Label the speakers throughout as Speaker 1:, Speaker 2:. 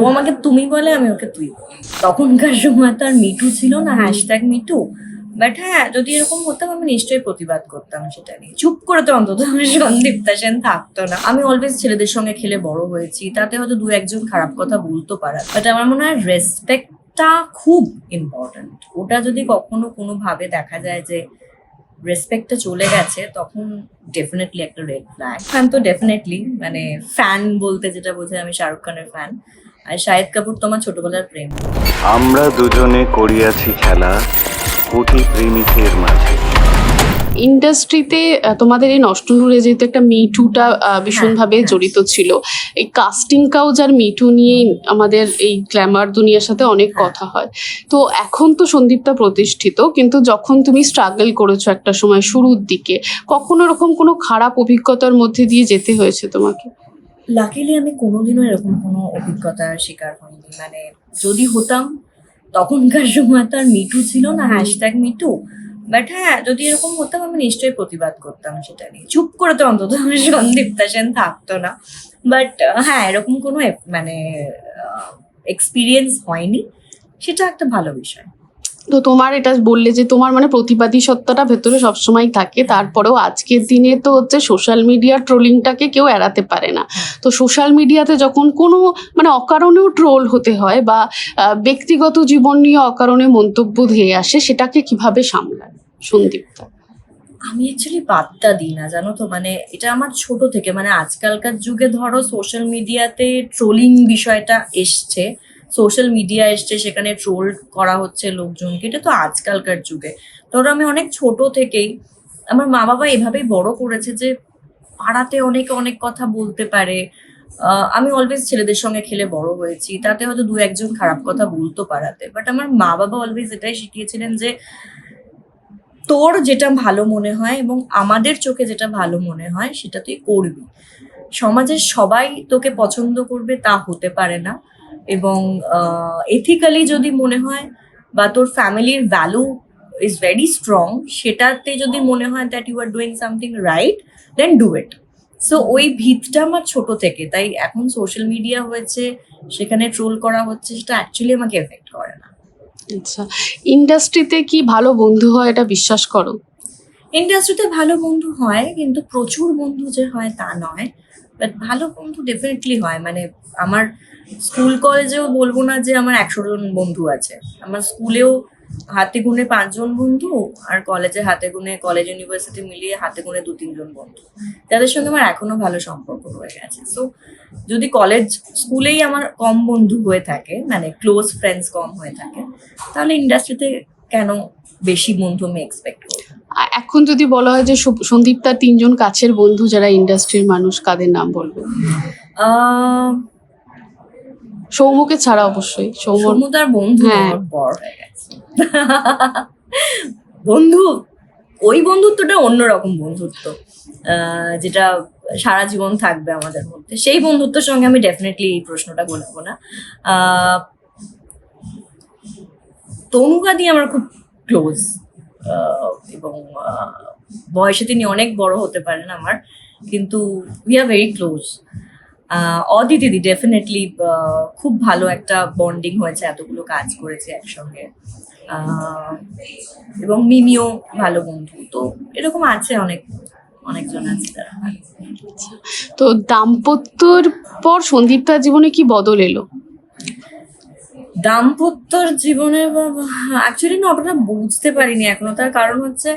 Speaker 1: ও আমাকে তুমি বলে, আমি ওকে তুই তখনকার সময় তো আর মিটু ছিল না হ্যাশট্যাগ মিটু বাট হ্যাঁ যদি এরকম হতাম আমি নিশ্চয়ই প্রতিবাদ করতাম সেটা নিয়ে। চুপ করে তো অন্তত সন্দীপ্তা সেন থাকতো না। আমি অলওয়েজ ছেলেদের সঙ্গে খেলে বড় হয়েছি, তাতে হয়তো দু একজন খারাপ কথা বলতো পারা। বাট আমার মনে হয় রেসপেক্টটা খুব ইম্পর্ট্যান্ট ওটা যদি কখনো কোনোভাবে দেখা যায় যে রেসপেক্টটা চলে গেছে, তখন ডেফিনেটলি একটা রেড ফ্ল্যাগ ফ্যান তো ডেফিনেটলি মানে ফ্যান বলতে যেটা বোঝায়, আমি শাহরুখ খানের ফ্যান আর শাহিদ কাপুর তোমার ছোটবেলার প্রেম
Speaker 2: আমরা দুজনে করিয়াছি খেলা কোটি প্রেমিকের মাঝে
Speaker 3: ইন্ডাস্ট্রিতে তোমাদের এই নষ্ট নূরে যেহেতু একটা মিটুটা ভীষণভাবে
Speaker 1: হ্যাঁ।
Speaker 3: জড়িত ছিল এই কাস্টিং কাউজ আর মিটু নিয়েই আমাদের এই গ্ল্যামার দুনিয়ার সাথে অনেক
Speaker 1: হ্যাঁ।
Speaker 3: কথা হয় তো এখন তো সন্দীপটা প্রতিষ্ঠিত কিন্তু যখন তুমি স্ট্রাগল করেছ একটা সময় শুরুর দিকে কখনো এরকম কোনো খারাপ অভিজ্ঞতার মধ্যে দিয়ে যেতে হয়েছে তোমাকে
Speaker 1: লাকিলি আমি কোনোদিনও এরকম কোনো অভিজ্ঞতার শিকার হইনি। মানে যদি হতাম, তখনকার সময় তো আর মিটু ছিল না হ্যাশট্যাগ মিটু বাট হ্যাঁ যদি এরকম হতাম, আমি নিশ্চয়ই প্রতিবাদ করতাম সেটা নিয়ে। চুপ করে তো অন্তত আমি সন্দীপ্তা সেন থাকতো না। বাট হ্যাঁ এরকম কোনো মানে এক্সপিরিয়েন্স হয়নি। সেটা একটা ভালো বিষয়।
Speaker 3: তো তোমার এটা বললে যে তোমার মানে প্রতিবাদী সত্তাটা ভেতরে সবসময় থাকে। তারপরেও আজকের দিনে তো হচ্ছে সোশ্যাল মিডিয়ার ট্রোলিংটাকে কেউ এড়াতে পারে না। তো সোশ্যাল মিডিয়াতে যখন কোনো মানে অকারণেও ট্রোল হতে হয় বা ব্যক্তিগত জীবন নিয়ে অকারণে মন্তব্য ধেয়ে আসে সেটাকে কীভাবে সামলায়? সন্দীপটা
Speaker 1: আমি অ্যাকচুয়ালি পাত্তা দিই না জানো তো? মানে এটা আমার ছোট থেকে মানে আজকালকার যুগে ধরো সোশ্যাল মিডিয়াতে ট্রোলিং বিষয়টা এসছে। সোশ্যাল মিডিয়া এসছে, সেখানে ট্রোল করা হচ্ছে লোকজনকে। এটা তো আজকালকার যুগে। ধরো আমি অনেক ছোট থেকেই আমার মা বাবা এভাবেই বড় করেছে যে পাড়াতে অনেকে অনেক কথা বলতে পারে। আমি অলওয়েজ ছেলেদের সঙ্গে খেলে বড় হয়েছি। তাতে হয়তো দু একজন খারাপ কথা বলতো পাড়াতে। বাট আমার মা বাবা অলওয়েজ এটাই শিখিয়েছিলেন যে তোর যেটা ভালো মনে হয় এবং আমাদের চোখে যেটা ভালো মনে হয় সেটা তুই করবি। সমাজের সবাই তোকে পছন্দ করবে তা হতে পারে না। এবং এথিক্যালি যদি মনে হয় বা তোর ফ্যামিলির ভ্যালু ইজ ভেরি স্ট্রং সেটাতে যদি মনে হয় that you are doing something right then do it so ওই ভিতটা আমার ছোট থেকে তাই এখন সোশ্যাল মিডিয়া হয়েছে সেখানে ট্রোল করা হচ্ছে সেটা অ্যাকচুয়ালি আমাকে এফেক্ট করে না।
Speaker 3: আচ্ছা ইন্ডাস্ট্রিতে কি ভালো বন্ধু হয় এটা বিশ্বাস করো?
Speaker 1: ইন্ডাস্ট্রিতে ভালো বন্ধু হয় কিন্তু প্রচুর বন্ধু যে হয় তা নয়। বাট ভালো বন্ধু ডেফিনেটলি হয়। মানে আমার স্কুল কলেজেও বলব না যে আমার একশো জন বন্ধু আছে। আমার স্কুলেও হাতে গুনে পাঁচজন বন্ধু আর কলেজে হাতে গুনে কলেজ ইউনিভার্সিটি মিলিয়ে হাতে গুনে দু, তিনজন বন্ধু। যাদের সঙ্গে আমার এখনও ভালো সম্পর্ক হয়ে গেছে। সো যদি কলেজ স্কুলেই আমার কম বন্ধু হয়ে থাকে মানে ক্লোজ ফ্রেন্ডস কম হয়ে থাকে, তাহলে ইন্ডাস্ট্রিতে কেন বেশি বন্ধু আমি এক্সপেক্ট করব?
Speaker 3: এখন যদি বলা হয় যে সন্দীপ তার তিনজন কাছের বন্ধু যারা ইন্ডাস্ট্রির মানুষ কাদের নাম বলবে? সৌমকে ছাড়া অবশ্যই। সৌম
Speaker 1: সমুদার বন্ধু
Speaker 3: হ্যাঁ।
Speaker 1: আমার বড় হয়ে গেছে। বন্ধু ওই বন্ধুত্বটা অন্যরকম বন্ধুত্ব যেটা সারা জীবন থাকবে আমাদের মধ্যে। সেই বন্ধুত্বের সঙ্গে আমি ডেফিনেটলি এই প্রশ্নটা বলব না। আহ, তনুকা দিয়ে আমার খুব ক্লোজ এবং বয়সে তিনি অনেক বড় হতে পারেন আমার, কিন্তু উই আর ভেরি ক্লোজ অদিতিদি ডেফিনেটলি খুব ভালো একটা বন্ডিং হয়েছে, এতগুলো কাজ করেছে একসঙ্গে এবং মিমিও ভালো বন্ধু, তো এরকম আছে অনেক, অনেকজন আছে তারা।
Speaker 3: তো দাম্পত্যর পর সন্দীপ তার জীবনে কি বদল এলো?
Speaker 1: দাম্পত্যর জীবনে অ্যাকচুয়ালি না ওটা বুঝতে পারিনি এখনও। তার কারণ হচ্ছে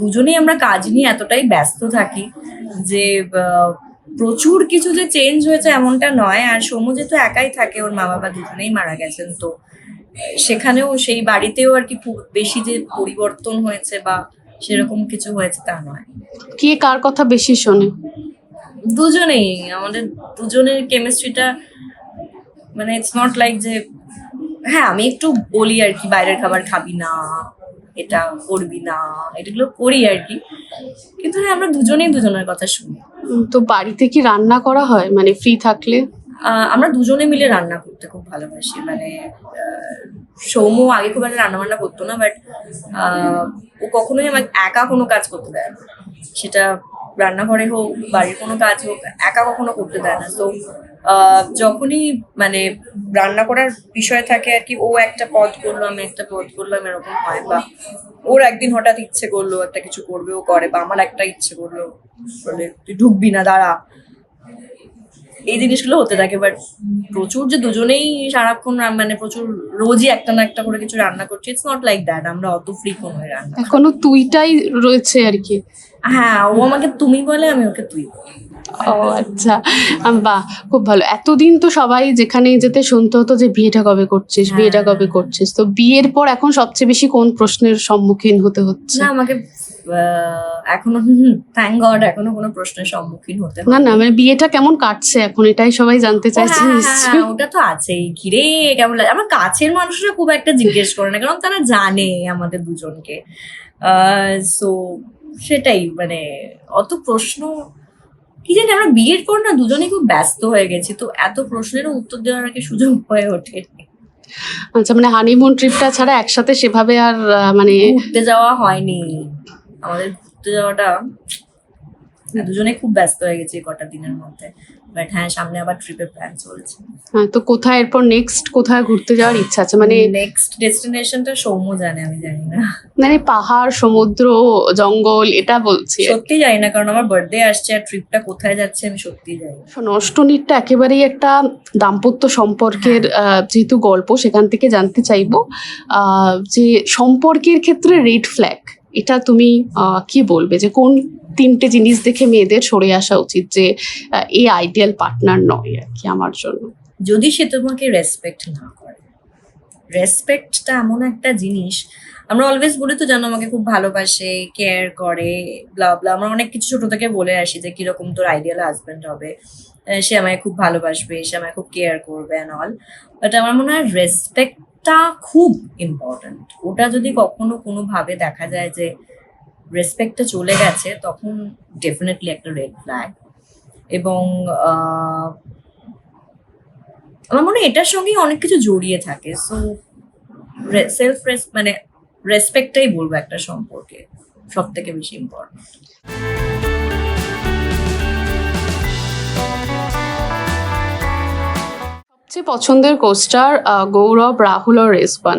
Speaker 1: দুজনেই আমরা কাজ নিয়ে এতটাই ব্যস্ত থাকি যে প্রচুর কিছু যে চেঞ্জ হয়েছে এমনটা নয়। আর সমু যেহেতু একাই থাকে ওর মা বাবা দুজনেই মারা গেছেন তো সেখানেও সেই বাড়িতেও আর কি খুব বেশি যে পরিবর্তন হয়েছে বা সেরকম কিছু হয়েছে তা নয়।
Speaker 3: কে কার কথা বেশি শোনে?
Speaker 1: দুজনেই আমাদের দুজনের কেমিস্ট্রিটা মানে ইটস নট লাইক যে হ্যাঁ আমি একটু বলি আর কি বাইরের খাবার খাবি না এটা করবি না এটাগুলো করি আর কি। কিন্তু হ্যাঁ আমরা দুজনেই দুজনের কথা শুনি।
Speaker 3: তো বাড়িতে কি রান্না করা হয়? মানে ফ্রি থাকলে?
Speaker 1: আমরা দুজনে মিলে রান্না করতে খুব ভালোবাসি। মানে সৌম্য আগে খুব একটা রান্না বান্না করতো না বাট ও কখনোই আমাকে একা কোনো কাজ করতে দেয় না। সেটা রান্নাঘরে হোক, বাড়ির কোনো কাজ হোক, একা কখনো করতে দেয় না। তো যখনই মানে রান্না করার বিষয় থাকে আর কি, ও একটা পদ করল, আমি একটা পদ করলাম, এরকম হয় বা ওর একদিন হঠাৎ ইচ্ছে করল একটা কিছু করবে, ও করে বা আমার একটা ইচ্ছে করল, বলে, তুই ঢুকবি না, দাঁড়া। এই জিনিসগুলো হতে থাকে বাট প্রচুর যে দুজনেই সারাক্ষণ মানে প্রচুর রোজই একটা না একটা করে কিছু রান্না করছি ইটস নট লাইক দ্যাট আমরা অত ফ্রি কোন হয়ে রান্না
Speaker 3: এখনও তুইটাই রয়েছে আর কি।
Speaker 1: হ্যাঁ ও আমাকে তুমি বলে আমি ওকে তুই বলি।
Speaker 3: ও আচ্ছা বাহ খুব ভালো। এতদিন তো সবাই যেখানে যেতে শুনতে হতো যে বিয়েটা কবে করছিস? বিয়েটা কবে করছিস? তো বিয়ের পর এখন সবচেয়ে বেশি কোন প্রশ্নের সম্মুখীন হতে হচ্ছে?
Speaker 1: না আমাকে এখনও থ্যাংক গড এখনও কোনো প্রশ্নের সম্মুখীন হতে
Speaker 3: না না মানে বিয়েটা কেমন কাটছে এখন? এটাই সবাই জানতে চাইছে
Speaker 1: হ্যাঁ, হ্যাঁ, হ্যাঁ, ওটা তো আছেই। ঘিরে কেমন লাগে আমার কাছের মানুষরা খুব একটা জিজ্ঞেস করে না কারণ তারা জানে আমাদের দুজনকে। সো সেটাই মানে অত প্রশ্ন কি জানি আমরা বিয়ের পর না দুজনেই খুব ব্যস্ত হয়ে গেছি তো এত প্রশ্নেরও উত্তর দেওয়ার কি সুযোগ হয়ে ওঠে
Speaker 3: আচ্ছা মানে হানিমুন ট্রিপটা ছাড়া একসাথে সেভাবে আর মানে
Speaker 1: ঘুরতে যাওয়া হয়নি। আমাদের ঘুরতে যাওয়াটা দুজনে খুব ব্যস্ত হয়ে গেছি কটা দিনের মধ্যে। বাট হ্যাঁ সামনে আবার ট্রিপের প্ল্যান চলছে।
Speaker 3: হ্যাঁ, তো কোথায় এরপর নেক্সট কোথায় ঘুরতে যাওয়ার ইচ্ছা আছে? মানে
Speaker 1: নেক্সট ডেস্টিনেশনটা সৌম্য জানে আমি জানি না।
Speaker 3: মানে পাহাড় সমুদ্র জঙ্গল এটা বলছি।
Speaker 1: সত্যি জানি না কারণ আমার বার্থডে আসছে আর ট্রিপটা কোথায় যাচ্ছে আমি সত্যি জানি না।
Speaker 3: নষ্টনীরটা একেবারেই একটা দাম্পত্য সম্পর্কের যেহেতু গল্প সেখান থেকে জানতে চাইব আহ, যে সম্পর্কের ক্ষেত্রে রেড ফ্ল্যাগ এটা তুমি কি বলবে যে কোন তিনটে জিনিস দেখে মেয়েদের সরে আসা উচিত যে এই আইডিয়াল পার্টনার নয় আর কি আমার জন্য?
Speaker 1: যদি সে তোমাকে রেসপেক্ট না করে। রেসপেক্টটা এমন একটা জিনিস আমরা অলওয়েজ বলি তো জানো আমাকে খুব ভালোবাসে কেয়ার করে ব্লা ব্লা আমরা অনেক কিছু ছোট থেকে বলে আসি যে কীরকম তোর আইডিয়াল হাজবেন্ড হবে। সে আমায় খুব ভালোবাসবে, সে আমায় খুব কেয়ার করবে অ্যান্ড অল বাট আমার মনে হয় রেসপেক্টটা খুব ইম্পর্ট্যান্ট ওটা যদি কখনো কোনোভাবে দেখা যায় যে রেসপেক্টটা চলে গেছে, তখন ডেফিনেটলি একটা রেড ফ্ল্যাগ এবং আমার মনে হয় এটার সঙ্গেই অনেক কিছু জড়িয়ে থাকে। সো সেলফ রেস মানে রেসপেক্টটাই বলব একটা সম্পর্কে সব থেকে বেশি ইম্পর্টেন্ট
Speaker 3: সবচেয়ে পছন্দের কোস্টার গৌরব রাহুল আর রেসপান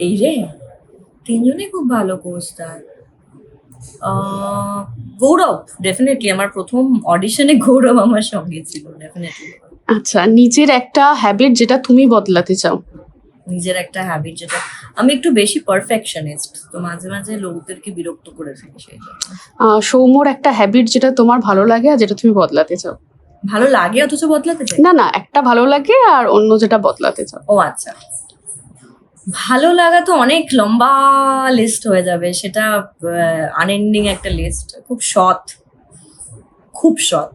Speaker 1: এই রে তিনজনই খুব ভালো কোস্টার গৌরব ডেফিনেটলি আমার প্রথম অডিশনে গৌরব আমার সঙ্গে ছিল ডেফিনেটলি
Speaker 3: আচ্ছা নিজের একটা হ্যাবিট যেটা তুমি বদলাতে চাও?
Speaker 1: নিজের একটা হ্যাবিট যেটা আমি একটু বেশি পারফেকশনিস্ট তো মাঝে মাঝে লোকদেরকে বিরক্ত করে ফেলি সেই জন্য।
Speaker 3: সৌম্যর একটা হ্যাবিট যেটা তোমার ভালো লাগে আর যেটা তুমি বদলাতে চাও?
Speaker 1: ভালো লাগে অথচ বদলাতে চাই?
Speaker 3: না না একটা ভালো লাগে আর অন্য যেটা বদলাতে চাও।
Speaker 1: ও আচ্ছা। ভালো লাগা তো অনেক লম্বা লিস্ট হয়ে যাবে সেটা আনএন্ডিং একটা লিস্ট খুব সৎ খুব সৎ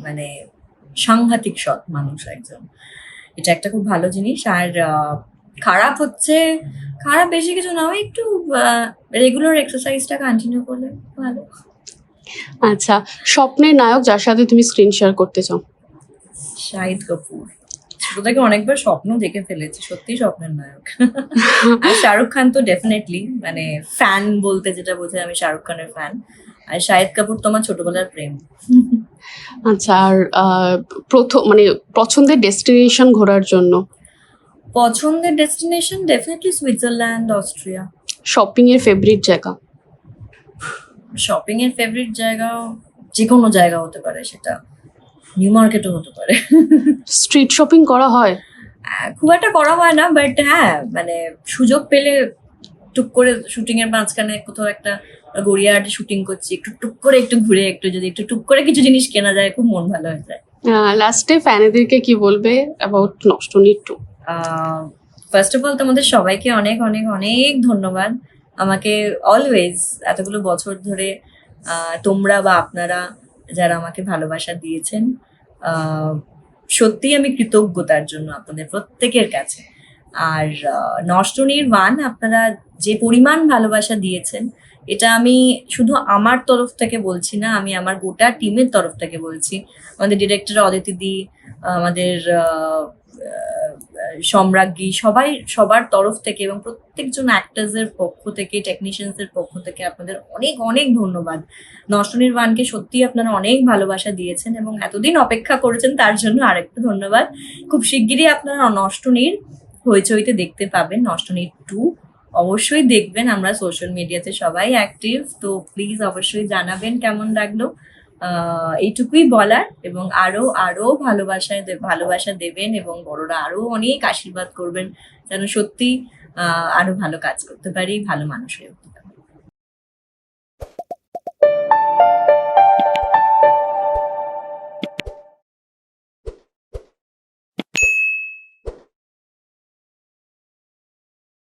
Speaker 1: মানে সাংঘাতিক সৎ মানুষ একজন। এটা একটা খুব ভালো জিনিস আর খারাপ হচ্ছে। খারাপ বেশি কিছু না একটু রেগুলার এক্সারসাইজটা কন্টিনিউ করলে ভালো।
Speaker 3: আচ্ছা স্বপ্নের নায়ক যার সাথে তুমি স্ক্রিন শেয়ার করতে চাও?
Speaker 1: শাহিদ কাপুর। ছোট থেকে অনেকবার স্বপ্ন দেখে ফেলেছি সত্যি স্বপ্নের নায়ক। আর শাহরুখ খান তো ডেফিনেটলি মানে ফ্যান বলতে যেটা বোঝায় আমি শাহরুখ খানের ফ্যান আর শাহিদ কাপুর তো আমার ছোটবেলার প্রেম।
Speaker 3: আচ্ছা আর প্রথম মানে পছন্দের ডেস্টিনেশন ঘোরার জন্য?
Speaker 1: পছন্দের destination definitely Switzerland Austria
Speaker 3: shopping এর ফেভারিট জায়গা?
Speaker 1: শপিং এর ফেভারিট জায়গা যে কোনো জায়গা হতে পারে সেটা নিউ মার্কেটও হতে পারে।
Speaker 3: স্ট্রিট শপিং করা হয়?
Speaker 1: খুব একটা করা হয় না বাট হ্যাঁ মানে সুযোগ পেলে টুক করে শুটিং এর মাঝখানে কোথাও একটা গড়িয়াহাটে শুটিং করছি একটু টুক করে একটু ঘুরে একটু যদি একটু টুক করে কিছু জিনিস কেনা যায় খুব মন ভালো হয়ে যায়।
Speaker 3: লাস্টে ফ্যানেদেরকে কি বলবে অ্যাবাউট নষ্টনীর টু
Speaker 1: ফার্স্ট অফ অল তোমাদের সবাইকে অনেক অনেক অনেক ধন্যবাদ। আমাকে অলওয়েজ এতগুলো বছর ধরে তোমরা বা আপনারা যারা আমাকে ভালোবাসা দিয়েছেন আহ, সত্যিই আমি কৃতজ্ঞতার জন্য আপনাদের প্রত্যেকের কাছে। আর আহ, নষ্ট নির্বাণ আপনারা যে পরিমাণ ভালোবাসা দিয়েছেন এটা আমি শুধু আমার তরফ থেকে বলছি না আমি আমার গোটা টিমের তরফ থেকে বলছি। আমাদের ডিরেক্টর অদিতি দি আমাদের সম্রাজ্ঞী সবাই, সবার তরফ থেকে এবং প্রত্যেকজন অ্যাক্টার্সের পক্ষ থেকে টেকনিশিয়ানসের পক্ষ থেকে আপনাদের অনেক অনেক ধন্যবাদ। নষ্টনীর ওয়ানকে সত্যি আপনারা অনেক ভালোবাসা দিয়েছেন এবং এতদিন অপেক্ষা করেছেন, তার জন্য আরেকটু ধন্যবাদ। খুব শিগগিরই আপনারা নষ্টনীর হইচইতে দেখতে পাবেন নষ্টনীর টু। অবশ্যই দেখবেন, আমরা সোশ্যাল মিডিয়াতে সবাই অ্যাক্টিভ তো প্লিজ অবশ্যই জানাবেন কেমন লাগল। এইটুকুই বলার এবং আরও আরও ভালোবাসায় ভালোবাসা দেবেন এবং বড়রা আরও অনেক আশীর্বাদ করবেন যেন সত্যি আরও ভালো কাজ করতে পারি, ভালো মানুষ হয়ে উঠতে পারি।